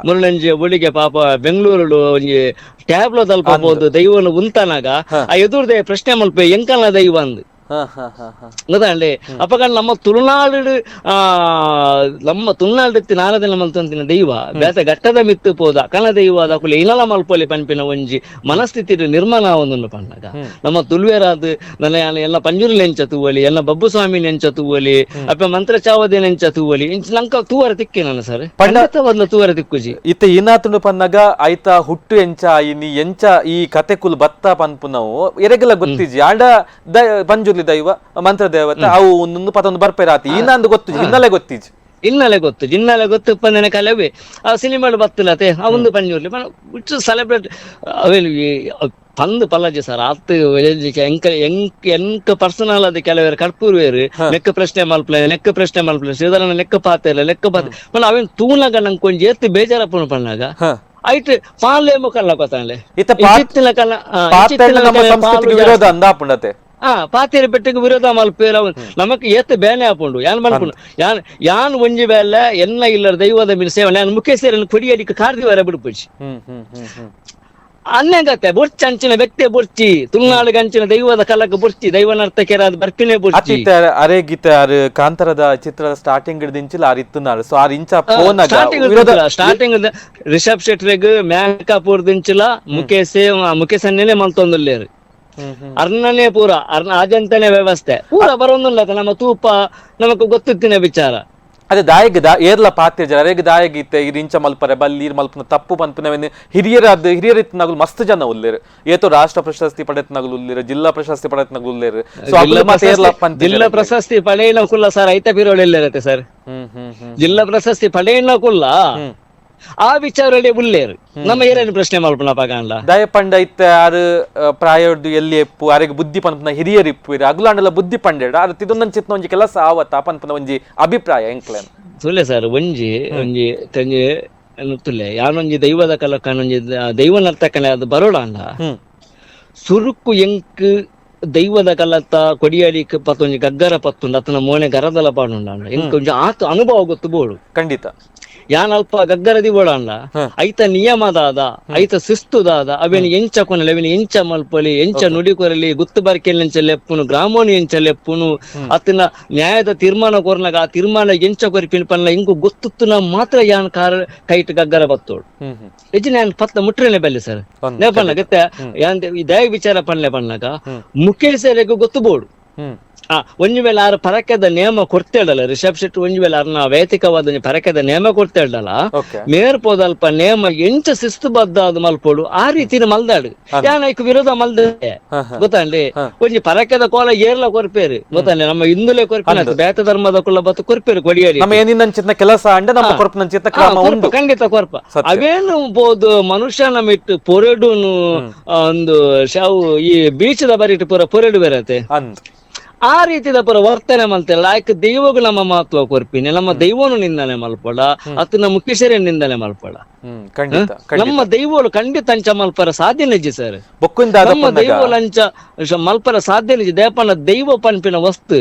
ಮುರುಳಂಜಿ ಒಳಿಗೆ ಪಾಪ ಬೆಂಗಳೂರು ಒಂಜಿ ಟ್ಯಾಬ್ಲೋ ತಲ್ಪಬಹುದು ದೈವನ ಉಂತನಾಗ. ಆ ಎದುರ್ದೆ ಪ್ರಶ್ನೆ ಮಲ್ಪೆ ಎಂಕನ ದೈವ ಅಂದು. ಹಾ ಹಾ ಹಾ ಹಾ. ಗೊತ್ತಾಂಡೆ ಅಪಗ ನಮ್ಮ ತುಳುನಾಡು ಆ ನಮ್ಮ ತುಳುನಾಡು ನಾಲದ ಮಲ್ತಂತಿನ ದೈವ. ಬೇತ ಘಟ್ಟದ ಮಿತ್ತು ಪೋದ ಕಣ ದೈವ ಅದಕ್ಕೂ ಇನಲ ಮಲ್ಪೊಲಿ ಪನ್ಪಿನ ಒಂಜಿ ಮನಸ್ಥಿತಿ ನಿರ್ಮಾಣ ಒಂದು ಪಣ್ಣಗ. ನಮ್ಮ ತುಳುವೇರಾದ ನನ್ನ ಎಲ್ಲ ಪಂಜುರು ನೆಂಚ ತೂವಲಿ ಎಲ್ಲ ಬಬ್ಬು ಸ್ವಾಮಿ ನೆಂಚ ತೂವಲಿ ಅಪ್ಪ ಮಂತ್ರ ಚಾವದೆ ನೆಂಚ ತೂವಲಿ ಇಂಚ ನಂಕ ತೂವರ ತಿಕ್ಕಿ ನನ್ನ ಸರ್? ಪಂಡಿತ ತೂವರ ತಿಕ್ಕುಜಿ. ಇತ್ತ ಇನಾತುಂಡು ಪನ್ನಗ ಆಯ್ತ ಹುಟ್ಟು ಎಂಚ ಐನಿ ಎಂಚ ಈ ಕತೆ ಕುಲ್ ಬತ್ತ ಪನ್ಪುನವು ನಾವು ಎರೆಗೆಲ್ಲ ಗೊತ್ತಿಜಿ ಆಂಡ ದ ಪಂಜುರ್ಲಿ ದೈವ ಮಂತ್ರ ದೇವತೆ ಅವು ಒಂದೊಂದು ಪತೊಂದು ಬರ್ಪೇರಾತಿ ಇನ್ನೊಂದು ಗೊತ್ತು ಹಿನ್ನೆಲೆ ಗೊತ್ತಿಜ್ ಇನ್ನಲೆ ಗೊತ್ತು ಜಿನ್ನಲೆ ಗೊತ್ತು ಪಂದನೆ ಕಲೆವೆ. ಆ ಸಿನಿಮಾಡು ಬತ್ತಲತೆ ಆ ಒಂದು ಪಂಜೂರ್ಲಿ ಹುಚ್ಚು ಸೆಲೆಬ್ರೇಟ್ ಅವೇನು ಪಂದು ಪಲ್ಲಜಿ ಸರ್ ಆತು ಎಂಕ ಎಂಕ್ ಎಂಕ ಪರ್ಸನಲ್ ಅದು ಕೆಲವರು ಕರ್ಪೂರ್ವೇರು ಲೆಕ್ಕ ಪ್ರಶ್ನೆ ಮಲ್ಪಲ ಲೆಕ್ಕ ಪ್ರಶ್ನೆ ಮಲ್ಪಲ ಶ್ರೀಧರನ ಲೆಕ್ಕ ಪಾತೆಲ್ಲ ಲೆಕ್ಕ ಪಾತೆ. ಮಲ್ಲ ಅವೇನು ತೂನಾಗ ನಂಗೆ ಕೊಂಚ ಎತ್ತಿ ಬೇಜಾರಪ್ಪನ ಪಣ್ಣಾಗ? ಆಯ್ತು ಪಾಲೆ ಮುಖಲ್ಲ ಗೊತ್ತಾಗಲೆ. ಇತ್ತ ಕಲ್ಲ ಕಲ ಆ, ನಮ್ಮ ಸಂಸ್ಕೃತಿಗೆ ವಿರೋಧ ಅಂದಾಪುಂಡತೆ ಪಾತೆರ ಬೆಟ್ಟಕ್ಕೆ ವಿರೋಧ ಮಲ್ಪೇರ ನಮಕ್ ಏತ್ ಬೇನೆ ಆಪುಂಡು ಯಾನ್ ಮಲ್ಪುಂಡು ಯಾನ್ ಯಾನ್ ಒಂಜಿ ಬೇಲೆ ಎನ್ನ ಇಲ್ಲರ ದೈವದ ಮಿನ ಸೇವೆ ನಾನು ಮುಖೇಶ್ವರನ ಕೊಡಿಯಡಿಕ ಕಾರ್ದಿ ವರ ಬಿಡುಪುಜಿ ಹ್ಮ್ ಹ್ಮ್ ಹ್ಮ್ ಹ್ಮ್ ಅನ್ನಂಗತ್ತೆ ಬುರ್ಚಿ ಅಂಚಿನ ವ್ಯಕ್ತಿ ಬುರ್ಚಿ ತುಳುನಾಡಿಗೆ ಅಂಚಿನ ದೈವದ ಕಲಕ ಬುರ್ಚಿ ದೈವನರ್ತಕ್ಕೆ ಅದು ಬರ್ಪಿನೇ ಬುರ್ಚಿ ಅತಿತ್ತ ಅರೆ ಗೀತೆ ಆರು ಕಾಂತಾರದ ಚಿತ್ರದ ಸ್ಟಾರ್ಟಿಂಗ್ ಹಿಡಿದಿಂಚಿಲ್ಲ ಆರು ಇತ್ತು ನಾಡು ಸೊ ಆರು ಇಂಚ ಫೋನ್ ಸ್ಟಾರ್ಟಿಂಗ್ ವಿರೋಧ ಸ್ಟಾರ್ಟಿಂಗ್ ರಿಷಬ್ ಶೆಟ್ರಿಗ್ ಮೇಕಪ್ ದಿಂಚಿಲ ಮುಖೇಶ್ ಮುಖೇಶ್ ಅನ್ನೇನೆ ಮಲ್ತೊಂದುಲ್ಲೇರು ಹ್ಮ್ ಹ್ಮ್ ಅರ್ಣನೇ ಪೂರ ಅರ್ಣ ಅಜಂತನೇ ವ್ಯವಸ್ಥೆ. ಪೂರ ಬರೋದಿಲ್ಲ ನಮ್ಮ ತೂಪ ನಮಕ್ ಗೊತ್ತಿತ್ತಿನ ವಿಚಾರ. ಅದೇ ದಾಯಗ ದಾ ಏರ್ಲ ಪಾತ್ಯ ಜನ ಅರೆಗ್ ದಾಯಗೀತೆ ಇರ್ ಇಂಚ ಮಲ್ಪರೆ ಬಲ್ಲೀರ್ ಮಲ್ಪನ ತಪ್ಪು ಪನ್ಪನವೆನ್ ಹಿರಿಯರ ಅದು ಹಿರಿಯರ ಇತ್ನಾಗಲು ಮಸ್ತ್ ಜನ ಉಲ್ಲೇರು. ಏತೋ ರಾಷ್ಟ್ರ ಪ್ರಶಸ್ತಿ ಪಡೆತ್ನಾಗಲು ಉಲ್ಲೇರು ಜಿಲ್ಲಾ ಪ್ರಶಸ್ತಿ ಪಡೆತ್ನಾಗಲು ಉಲ್ಲೇರು. ಸೊ ಜಿಲ್ಲಾ ಮತ್ತೆ ಏರ್ಲ ಪ್ರಶಸ್ತಿ- ಪಂತ ಜಿಲ್ಲಾ ಪ್ರಶಸ್ತಿ ಪಡೆಯನ ಕುಲ್ಲ ಸರ್ ಐತ ಬಿರೋಳಿ ಇರತ್ತೆ ಸರ್. ಹ್ಮ್ ಹ್ಮ್ ಹ್ಮ್. ಜಿಲ್ಲಾ ಪ್ರಶಸ್ತಿ ಪಡೆಯನ ಆ ವಿಚಾರದಲ್ಲಿ ಉಲ್ಲೇರು ನಮ್ಮ ಏನೇನು ಪ್ರಶ್ನೆ ಮಲ್ಪನ ಪಗಾಂಡ ದಯ ಪಂಡ ಇತ್ತ ಆರು ಪ್ರಾಯಡ್ದು ಎಲ್ಲಿ ಎಪ್ಪು ಆರಿಗೆ ಬುದ್ಧಿ ಪನ್ಪನ ಹಿರಿಯರು ಇಪ್ಪು ಅಗುಲಾಂಡಲ ಬುದ್ಧಿ ಪಂಡೆಡ. ಅದು ತಿದೊಂದನ್ ಚಿತ್ನ ಒಂಜಿ ಕೆಲಸ ಆವತ್ತ ಪನ್ಪನ ಒಂಜಿ ಅಭಿಪ್ರಾಯ ಎಂಕ್ಲೇನ್? ಸುಳ್ಳೆ ಸರ್ ಒಂಜಿ ಒಂಜಿ ತಂಜಿ ತುಲ್ಲೆ ಯಾನೊಂಜಿ ದೈವದ ಕಲಕನೊಂಜಿ ದೈವ ನರ್ತಕನೆ ಅದು ಬರೋಡ ಅಂಡ ಸುರುಕು ಎಂಕ್ ದೈವದ ಕಲತ್ತ ಕೊಡಿಯಾಲಿಕ್ಕೆ ಪತ್ತೊಂಜಿ ಗಗ್ಗರ ಪತ್ತುಂಡು ಅತನ ಮೋನೆ ಗರದಲ ಪಾಡುಂಡ ಎಂಕ್ ಒಂಜಿ ಆತ ಅನುಭವ ಗೊತ್ತು ಬೋಡು. ಖಂಡಿತ. ಯಾನ್ ಅಲ್ಪ ಗಗ್ಗರದಿ ಬೋಡಂಡ ಹ್ಮ್. ಐತ ನಿಯಮದಾದ ಐತ ಶಿಸ್ತುದಾದ ಅವೇನು ಎಂಚ ಕೊನಲೆ ಅವೇನು ಎಂಚ ಮಲ್ಪಲಿ ಎಂಚ ನುಡಿಕೊರಲಿ ಗುತ್ತು ಬರ್ಕೆಲ್ ಎಂಚ ಲೆಪ್ಪುನು ಗ್ರಾಮೋನಿ ಎಂಚ ಲೆಪ್ಪುನು ಅತ್ತಿನ ನ್ಯಾಯದ ತೀರ್ಮಾನ ಕೊರ್ನಾಗ ಆ ತೀರ್ಮಾನ ಎಂಚ ಕೊರಿ ಪನ್ಲ ಇಂಗು ಗೊತ್ತುತ್ತುನ ಮಾತ್ರ ಯಾನ್ ಕಾರ ಕೈಟ್ ಗಗ್ಗರ ಬತ್ತೋಡು ನಿಜ ನಾನು ಪತ್ತ ಮುಟ್ರೇನೆ ಬೆಲ್ಲಿ ಸರ್. ನೇ ಪಣ್ಣ ಗತ್ತೆ ಯಾನ್ ದಯ ವಿಚಾರ ಪನ್ಲೆ ಪಣ್ಣಗ ಮುಖ್ಯ ಮುಖೇಶರಿಗೆ ಗೊತ್ತು ಬೋಡು ಆ ಒಂಜಿ ವೇಳೆ ಆರು ಪರಕದ ನೇಮ ಕೊಡ್ತೇಳಲ್ಲ. ರಿಷಬ್ ಶೆಟ್ಟಿ ಒಂಜಿ ವೇಳೆ ಅರ್ನ ವೈಯಕ್ತಿಕವಾದ ಒಂಜಿ ಪರಕೆದ ನೇಮ ಕೊಡ್ತೇಳಲ್ಲ. ಮೇರ್ ಪೋದಲ್ಪ ನೇಮ ಎಂಚ ಶಿಸ್ತು ಬದ್ಧ ಅದು ಮಲ್ಪೋಡು. ಆ ರೀತಿನ ಮಲ್ದಾಡು. ಯಾನೈಕ್ ವಿರೋಧ ಮಲ್ದೆ. ಗೊತ್ತಾಂಡ್ಲಿ ಒಂಜಿ ಪರಕದ ಕೋಲ ಏರ್ಲ ಕೊರ್ಪೇರು. ಗೊತ್ತಾಂಡ್ಲಿ ನಮ್ಮ ಹಿಂದುಲೆ ಕೊರ್ಪಿನ ಬೇತ ಧರ್ಮದ ಕುಲ್ಲ ಬತ್ತು ಕೊರ್ಪೇರು ಚಿತ್ನ ಕೆಲಸ ಖಂಡಿತ ಕೊರ್ಪ. ಅವೇನು ಬೋದು ಮನುಷ್ಯನ ನಮ್ಮ ಪೊರೆಡುನು ಆ, ಒಂದು ಶಾವು ಈ ಬೀಚದ ಬರಿಟ್ಟು ಪೂರ ಪೊರೆಡು ಬೇರತ್ತೆ ಆ ರೀತಿದ ಪುರ ವರ್ತನೆ ಮಲ್ತಿಲ್ಲ ಆಯ್ಕೆ ದೈವಗೂ ನಮ್ಮ ಮಹತ್ವ ಕೊರ್ಪಿನಿ ನಮ್ಮ ದೈವನು ನಿಂದನೆ ಮಲ್ಪಡ ಅತ್ ನಮ್ಮ ಕಿಶರಿ ನಿಂದನೆ ಮಲ್ಪಡ. ನಮ್ಮ ದೈವಗಳು ಖಂಡಿತ. ಅಂಚ ಮಲ್ಪರ ಸಾಧ್ಯ ನಿಜ ಸರ್. ನಮ್ಮ ದೈವಲು ಅಂಚ ಮಲ್ಪರ ಸಾಧ್ಯ ನಿಜ. ದೇಪನ ದೈವ ಪನ್ಪಿನ ವಸ್ತು.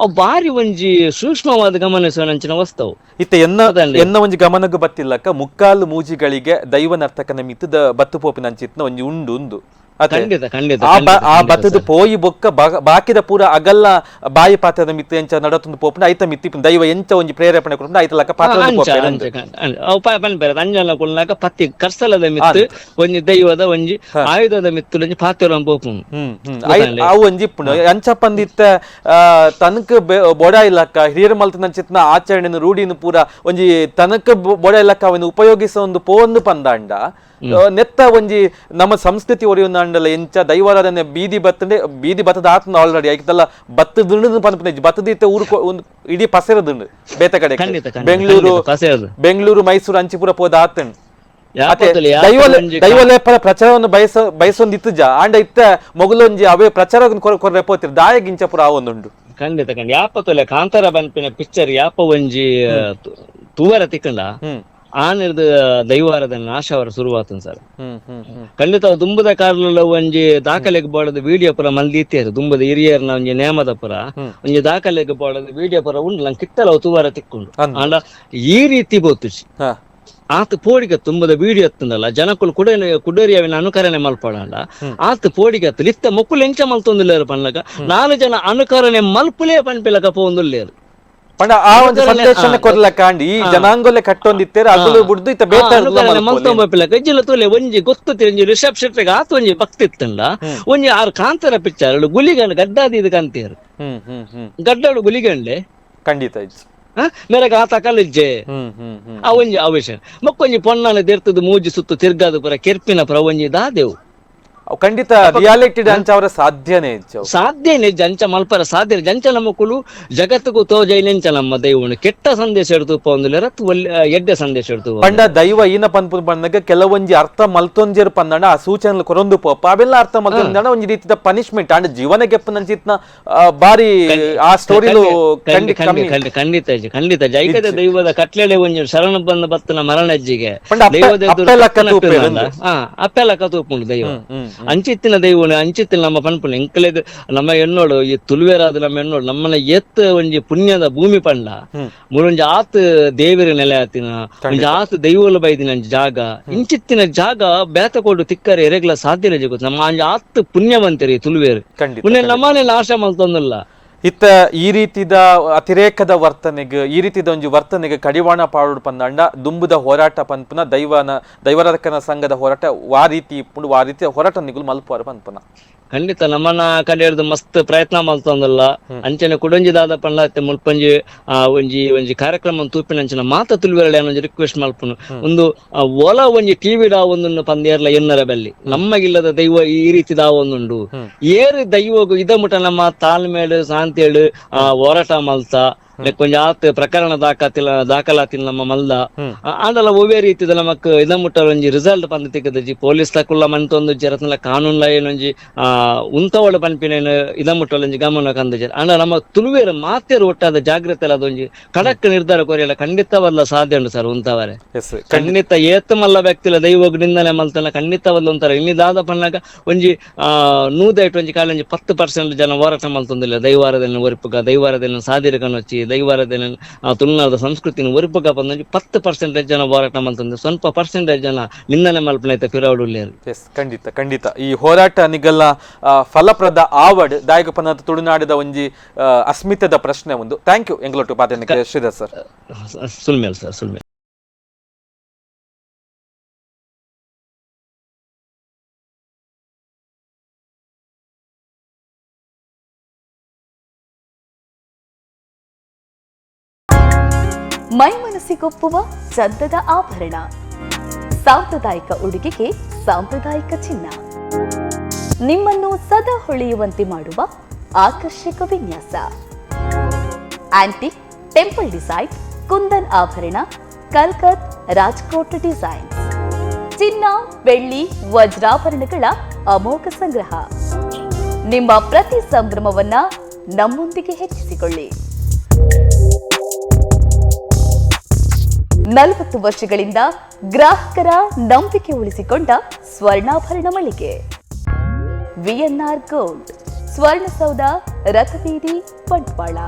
ಅವು ಬಾರಿ ಒಂಜಿ ಸೂಕ್ಷ್ಮವಾದ ಗಮನಿಸುವ ಅಂಚಿನ ವಸ್ತು ಇತ್ತ ಎನ್ನ ಎನ್ನ ಒಂಜಿ ಗಮನಗ ಬತ್ತಿಲ್ಲಕ್ಕ ಮುಕ್ಕಾಲು ಮೂಜಿಗಳಿಗೆ ದೈವ ನರ್ತಕನ ಮಿತ್ತದ ಬತ್ತು ಪೋಪಿನ ಅಂಚಿತ್ನ ಒಂಜಿ ಉಂಡು ಉಂದು. ಖಂಡಿತ ಖಂಡಿತ ಆ ಬತ್ತದ. ಪೋಯಿ ಬೊಕ್ಕ ಬಾಕಿದ ಪೂರ ಅಗಲ್ಲ ಬಾಯಿ ಪಾತ್ರದ ಮಿತ್ತು ಎಂಚ ನಡತೊಂದು ಪೋಪುಂಡು ಐತ ಮಿತ್ತಿ ದೈವ ಎಂಚ ಒಂಜಿ ಪ್ರೇರೇಪಣೆ ಕೊಟ್ಟು ಐತ ಲಕ್ಕ ಪಾತ್ರ ಪನ್ಪೆರ ಅಂಜನ ಕುಲ್ನಾಗ ಪತ್ತಿ ಕರ್ಸಲದ ಮಿತ್ತು ಒಂಜಿ ದೈವದ ಒಂಜಿ ಆಯುಧದ ಮಿತ್ತು ಒಂಜಿ ಪಾತ್ರ ಪೋಪುಂಡು. ಅವು ಒಂಜಿ ಪುಂಡು. ಅಂಚ ಪಂದಿತ್ತ ತನಕ ಬೊಡ ಇಲ್ಲಕ್ಕ ಹಿರಿಯರ ಮಲ್ತ ನಂಚಿತ್ನ ಆಚರಣೆ ರೂಢಿನ ಪೂರ ಒಂಜಿ ತನಕ ಬೊಡ ಇಲ್ಲಕ್ಕ ಅವನು ಉಪಯೋಗಿಸ ಒಂದು ಪೋಂದು ಪಂದಾಂಡ ನೆತ್ತ ಒಂಜಿ ನಮ್ಮ ಸಂಸ್ಕೃತಿ ಒರಿಯುಂದಾಂಡಲ ಎಂಚ ದೈವಾರಾಧನೆ ಬೀದಿ ಬತ್ತಂಡೆ ಬೀದಿ ಬತ್ತದ ಆತ್ನ ಆಲ್ರೆಡಿ ಐತಲ್ಲ ಬತ್ತ ದುಂಡು ಪನ್ಪನೆ ಬತ್ತದಿತ್ತ ಊರು ಒಂದು ಇಡೀ ಪಸರ ಬೇತ ಬೇತೆ ಕಡೆ ಬೆಂಗಳೂರು. ಬೆಂಗಳೂರು ಮೈಸೂರು ಅಂಚಿಪುರ ಪೋದ ಆತನ್ ಯಾಪತ್ತಲಿ ಯಾಪ ದೈವಲೆ ಒಂಜಿ ದೈವಲೇಪರ ಪ್ರಚಾರವನ್ನು ಬಯಸ ಬಯಸೊಂದು ಇತ್ತುಜ ಆಂಡ ಇತ್ತ ಮೊಗಲೊಂಜಿ ಅವೇ ಪ್ರಚಾರ ಕೊರ್ರೆ ಪೋತಿರ್ ದಾಯ ಗಿಂಚಪುರ ಆ ಒಂದುಂಡು ಖಂಡಿತ ಖಂಡಿತ. ಯಾಪ ತೊಲೆ ಕಾಂತಾರ ಬನ್ಪಿನ ಪಿಕ್ಚರ್ ಯಾಪ ಒಂಜಿ ತೂವರ ತಿಕ್ಕಂಡ. ನಿರ್ದ ದೈವಾರದ ನಾಶ ಅವರ ಶುರುವಾತನ್ ಸರ್. ಖಂಡಿತ ದುಂಬದ ಕಾರಲ ಒಂಜಿ ದಾಖಲೆಗೆ ಬೋಡದ ವಿಡಿಯೋ ಪುರ ಮಂದಿ ಇತ್ತಾರೆ ದುಂಬದ ಹಿರಿಯರ್ನ ಒಂಜಿ ನೇಮದ ಪುರ. ಒಂಜಿ ದಾಖಲೆಗೆ ಬೋಡದ ವಿಡಿಯೋ ಪುರ ಉಂಡು ನಂಗೆ ಕಿತ್ತಲ ತುವಾರ ತಿಕ್ಕುಂಡು. ಆಂಡ ಈ ರೀತಿ ಬೋತುಜಿ ಹಾ. ಆತ ಪೋಡಿಗೆ ತುಂಬದ ವಿಡಿಯೋ ಎತ್ತಂದಲ್ಲ ಜನಕ್ಕಳು ಕುಡ ಕುಡರಿಯವಿನ ಅನುಕರಣೆ ಮಲ್ಪಡಲ್ಲ ಆತ ಪೋಡಿಗೆ ಎತ್ತ ಲಿತ್ತ ಮೊಕ್ಕುಲು ಎಂಚ ಮಲ್ತೊಂದುಲ್ಲೇರು ಪನ್ಲಕ ನಾಲ್ಕು ಜನ ಅನುಕರಣೆ ಮಲ್ಪುಲೇ ಪನ್ಪಿಲಕ ಪೋಂದುಲ್ಲೇರು ಪಂಡ ಆ ಒಂದು ಸಂದೇಶನ ಕೊರ್ಲಕ ಅಂಡಿ ಈ ಜನಾಂಗೊಲೆ ಕಟ್ಟೊಂದಿತ್ತೇರ ಅಗಲು ಬುಡ್ದು ಇತ್ತ ಬೇತ ಅನುಕರಣೆ ಮಲ್ತೊಂಬಪಿಲಕ ಇಜ್ಜಿಲ ತೋಲೆ ಒಂಜಿ ಗೊತ್ತು ಒಂಜಿ ರಿಸೆಪ್ಷನ್ ಆತ ಒಂಜಿ ಭಕ್ತಿ ಇತ್ತಂಡ ಒಂಜಿ ಆರು ಕಾಂತರ ಪಿಕ್ಚರ್ ಗುಲಿಗಂಡ ಗಡ್ಡಾದಿ ಇದು ಕಾಂತೀರು ಗಡ್ಡಾಡು ಗುಲಿಗಂಡೆ ಖಂಡಿತ ಮೇರೆಗೆ ಆತ ಕಲಿಜ್ಜೆ ಆ ಒಂಜಿ ಅವಶ್ಯ ಮಕ್ಕೊಂಜಿ ಪೊಣ್ಣನ ದೆರ್ತದ ಮೂಜಿ ಸುತ್ತು ತಿರ್ಗಾದ ಪುರ ಕೆರ್ಪಿನ ಪುರ ಒಂಜಿ ದಾದೆವು. ಖಂಡಿತ ರಿಯಾಲಿಟಿ ಡಾನ್ಸ್ ಅವರ ಸಾಧ್ಯನೇ ಹೆಚ್ಚು ಸಾಧ್ಯನೇ ಜಂಚ ಮಲ್ಪರ ಸಾಧ್ಯ ಜಂಚ ನಮ್ಮಕ್ಕಳು ಜಗತ್ತಿಗೂ ತೋಜೈನೆಂಚ ನಮ್ಮ ದೈವನು ಕೆಟ್ಟ ಸಂದೇಶ ಎಡ್ತು ಪೊಂದುಲೆ ರತ್ ಒಳ್ಳೆ ಎಡ್ಡೆ ಸಂದೇಶ ಎಡ್ತು ಪಂಡ ದೈವ ಈನ ಪನ್ಪುನ್ ಪಂದಾಗ ಕೆಲವೊಂಜಿ ಅರ್ಥ ಮಲ್ತೊಂಜಿರ್ ಪಂದಣ ಆ ಸೂಚನೆ ಕೊರೊಂದು ಪೋಪ ಅವೆಲ್ಲ ಅರ್ಥ ಮಲ್ತೊಂದಣ ಒಂಜಿ ರೀತಿದ ಪನಿಷ್ಮೆಂಟ್ ಅಂಡ್ ಜೀವನ ಗೆಪ್ಪ ನಂಚಿತ್ನ ಬಾರಿ ಆ ಸ್ಟೋರಿಲು ಖಂಡಿ- ಖಂಡಿತ ಖಂಡಿ- ಖಂಡಿ- ಖಂಡಿತ ಜೈಕದ ದೈವದ ಕಟ್ಲೆಲೆ ಒಂಜಿ ಶರಣ ಬಂದ ಬತ್ತನ ಮರಣಜ್ಜಿಗೆ ದೈವದ ಅಪ್ಪೆಲ್ಲ ಹಾ ಅಪ್ಪೆಲ್ಲ ಕತೂಪುಂಡು ದೈವ. ಅಂಚಿತ್ತಿನ ದೈವನು ಅಂಚಿತ್ತಿನ ನಮ್ಮ ಪನ್ಪುಣ ಎಂಕಲೇದ ನಮ್ಮ ಎನ್ನೋಡು ಈ ತುಳುವೆರಾದ ನಮ್ಮ ಎನ್ನೋಡು ನಮ್ಮನ್ನ ಎತ್ತ ಒಂಜಿ ಪುಣ್ಯದ ಭೂಮಿ ಪಂಡ ಹ್ಮ್. ಮುರೊಂಜಿ ಆತ್ ದೇವಿರ ನೆಲೆ ಆತಿನ ಒಂಜಿ ಆತ್ ದೈವಲ ಬೈದಿನ ಒಂಜಿ ಜಾಗ ಇಂಚಿತ್ತಿನ ಜಾಗ ಬೇತ ಕೊಡು ತಿಕ್ಕರೆ ಎರೆಗ್ಲ ಸಾಧ್ಯನೇ ಜಗತ್ತು ನಮ್ಮ ಅಂಜಿ ಆತ್ ಪುಣ್ಯವಂತರಿ ತುಳುವೇರು ಖಂಡಿತ ಪುಣ್ಯ ನಮ್ಮನೆ ನಾಶ ಮಲ್ತೊಂದಿಲ್ಲ ಇತ್ತ ಈ ರೀತಿದ ಅತಿರೇಕದ ವರ್ತನೆಗೆ, ಈ ರೀತಿದ ಒಂದು ವರ್ತನೆಗೆ ಕಡಿವಾಣ ಪಾಡು ಪಂದಾಂಡ, ದುಂಬುದ ಹೋರಾಟ ಪನ್ಪುನ, ದೈವನ ದೈವರಕನ ಸಂಘದ ಹೋರಾಟ, ವಾ ರೀತಿ ಇಪ್ಪುಂಡು ವಾ ರೀತಿಯ ಹೋರಾಟ ನಿಗುಲು ಮಲ್ಪುವಾರ ಪನ್ಪುನ. ಖಂಡಿತ ನಮ್ಮನ್ನ ಕಂಡು ಹಿಡಿದು ಮಸ್ತ್ ಪ್ರಯತ್ನ ಮಾಡ್ತಂದಲ್ಲ. ಅಂಚನೆ ಕುಡಂಜಿ ದಾದ ಪಂಡತ್ತೆ ಮುಲ್ಪಂಜಿ ಆ ಒಂಜಿ ಒಂಜಿ ಕಾರ್ಯಕ್ರಮ ತೂಪಿನ ಅಂಚನ ಮಾತ ತುಳುವೆರಡೆ ಒಂಜಿ ರಿಕ್ವೆಸ್ಟ್ ಮಾಡ್ಪನು. ಒಂದು ಒಲ ಒಂಜಿ ಟಿವಿ ಡಾ ಒಂದನ್ನು ಪಂದೇರ್ಲ ಎನ್ನರ ಬಲ್ಲಿ. ನಮ್ಮಗಿಲ್ಲದ ದೈವ ಈ ರೀತಿ ದಾ ಒಂದುಂಡು. ಏರು ದೈವ ಇದ ಮುಟ ನಮ್ಮ ತಾಳ್ಮೇಳು ಶಾಂತಿಯಳು ಆ ಹೋರಾಟ ಮಲ್ತ ಕೊಂಚ ಆತ್ ಪ್ರಕರಣ ದಾಖಲ ದಾಖಲಾತಿನ ನಮ್ಮ ಮಲ್ದ. ಆಂಡಲ ಒವ್ವೇ ರೀತಿದ ನಮಕ್ ಇದ ಮುಟ್ಟ ಒಂಜಿ ರಿಸಲ್ಟ್ ಪಂದ್ ತಿಕ್ಕದಜಿ ಪೊಲೀಸ್ ತಕ್ಕುಲ್ಲ ಮಂತೊಂದು ಜರತ್ನಲ ಕಾನೂನ್ಲ ಏನೊಂಜಿ ಆ ಉಂತವಳ ಪನ್ಪಿನೇನು ಇದ ಮುಟ್ಟಲ ಒಂಜಿ ಗಮನ ಕಂದಜಿ ಆಂಡ ನಮ್ಮ ತುಳುವೇರು ಮಾತೇರು ಒಟ್ಟಾದ ಜಾಗ್ರತೆ ಅದೊಂಜಿ ಕಡಕ್ ನಿರ್ಧಾರ ಕೊರಿಯಲ್ಲ ಖಂಡಿತವಲ್ಲ ಸಾಧ್ಯ ಉಂಟು ಸರ್ ಉಂತವರೆ. ಖಂಡಿತ ಏತ ಮಲ್ಲ ವ್ಯಕ್ತಿಲ ದೈವಗ್ ನಿಂದನೆ ಮಲ್ತನ ಖಂಡಿತವಲ್ಲ ಇನ್ನಿ ದಾದ ಪನ್ನಾಗ ಒಂಜಿ ಆ ನೂದೈಟ್ ಒಂಜಿ ಕಾಲ ಒಂಜಿ ಪತ್ತು ಪರ್ಸೆಂಟ್ ಜನ ಹೋರಾಟ ಮಲ್ತೊಂದಿಲ್ಲ. ದೈವಾರದನ್ನ ಒರಿಪುಗ ದೈವಾರದನ್ನ ಸಾದಿರ ಕನೊಚ್ಚಿ ದೈವಾರದನ್ನ ತುಳುನಾಡದ ಸಂಸ್ಕೃತಿನ ಒರಿಪುಗ ಬಂದೊಂಜಿ ಪತ್ತು ಪರ್ಸೆಂಟೇಜ್ ಜನ ಹೋರಾಟ ಮಾಡ್ತಂದ್ರೆ ಸ್ವಲ್ಪ ಪರ್ಸೆಂಟೇಜ್ ಜನ ನಿಂದನೆ ಮಲ್ಪನೆ ಐತೆ ಪಿರವಡುಲ್ಲೇರು ಎಸ್ ಖಂಡಿತ ಖಂಡಿತ. ಈ ಹೋರಾಟ ನಿಗಲ್ಲ ಫಲಪ್ರದ ಆವಡ್ ದಾಯಕ ಪನ್ನದ ತುಳುನಾಡಿದ ಒಂಜಿ ಅಸ್ಮಿತದ ಪ್ರಶ್ನೆ ಒಂದು. ಥ್ಯಾಂಕ್ ಯು ಎಂಗ್ಲೋಟು ಪಾತ್ರ ಶ್ರೀಧರ್ ಸರ್ ಸುಲ್ಮೇಲ್ ಸರ್ ಸುಲ್ಮೇಲ್ ಮನಸ್ಸಿಗೊಪ್ಪುವ ಚಂದದ ಆಭರಣ. ಸಾಂಪ್ರದಾಯಿಕ ಉಡುಗೆಗೆ ಸಾಂಪ್ರದಾಯಿಕ ಚಿನ್ನ. ನಿಮ್ಮನ್ನು ಸದಾ ಹೊಳೆಯುವಂತೆ ಮಾಡುವ ಆಕರ್ಷಕ ವಿನ್ಯಾಸ. ಆಂಟಿಕ್ ಟೆಂಪಲ್ ಡಿಸೈನ್, ಕುಂದನ್ ಆಭರಣ, ಕಲ್ಕತ್ ರಾಜ್ಕೋಟ್ ಡಿಸೈನ್. ಚಿನ್ನ, ಬೆಳ್ಳಿ, ವಜ್ರಾಭರಣಗಳ ಅಮೋಘ ಸಂಗ್ರಹ. ನಿಮ್ಮ ಪ್ರತಿ ಸಂಭ್ರಮವನ್ನ ನಮ್ಮೊಂದಿಗೆ ಹೆಚ್ಚಿಸಿಕೊಳ್ಳಿ. ನಲವತ್ತು ವರ್ಷಗಳಿಂದ ಗ್ರಾಹಕರ ನಂಬಿಕೆ ಉಳಿಸಿಕೊಂಡ ಸ್ವರ್ಣಾಭರಣ ಮಳಿಗೆ. VNR gold Swarnasoudha Rathabeedi Bantwal.